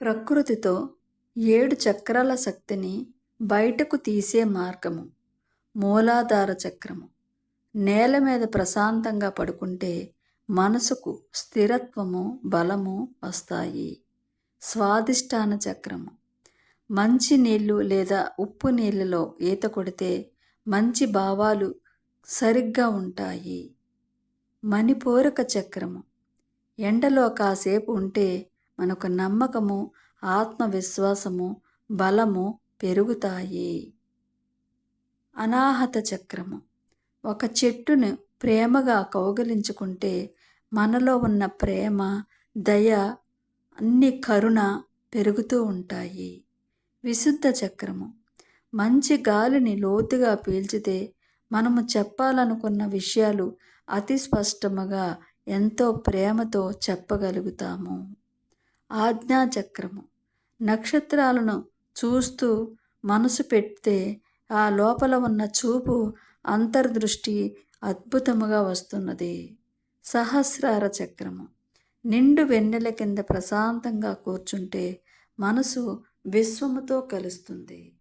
ప్రకృతితో ఏడు చక్రాల శక్తిని బయటకు తీసే మార్గము మూలాధార చక్రము. నేల మీద ప్రశాంతంగా పడుకుంటే మనసుకు స్థిరత్వము బలము వస్తాయి. స్వాదిష్టాన చక్రము. మంచి నీళ్ళు లేదా ఉప్పు నీళ్ళలో ఈత కొడితే మంచి భావాలు సరిగ్గా ఉంటాయి. మణిపూరక చక్రము. ఎండలో కాసేపు ఉంటే మనకు నమ్మకము ఆత్మవిశ్వాసము బలము పెరుగుతాయి. అనాహత చక్రము. ఒక చెట్టును ప్రేమగా కౌగలించుకుంటే మనలో ఉన్న ప్రేమ దయ అన్ని కరుణ పెరుగుతూ ఉంటాయి. విశుద్ధ చక్రము. మంచి గాలిని లోతుగా పీల్చితే మనము చెప్పాలనుకున్న విషయాలు అతి స్పష్టముగా ఎంతో ప్రేమతో చెప్పగలుగుతాము. ఆజ్ఞాచక్రము. నక్షత్రాలను చూస్తూ మనసు పెడితే ఆ లోపల ఉన్న చూపు అంతర్దృష్టి అద్భుతముగా వస్తున్నది. సహస్రార చక్రము. నిండు వెన్నెల కింద ప్రశాంతంగా కూర్చుంటే మనసు విశ్వముతో కలుస్తుంది.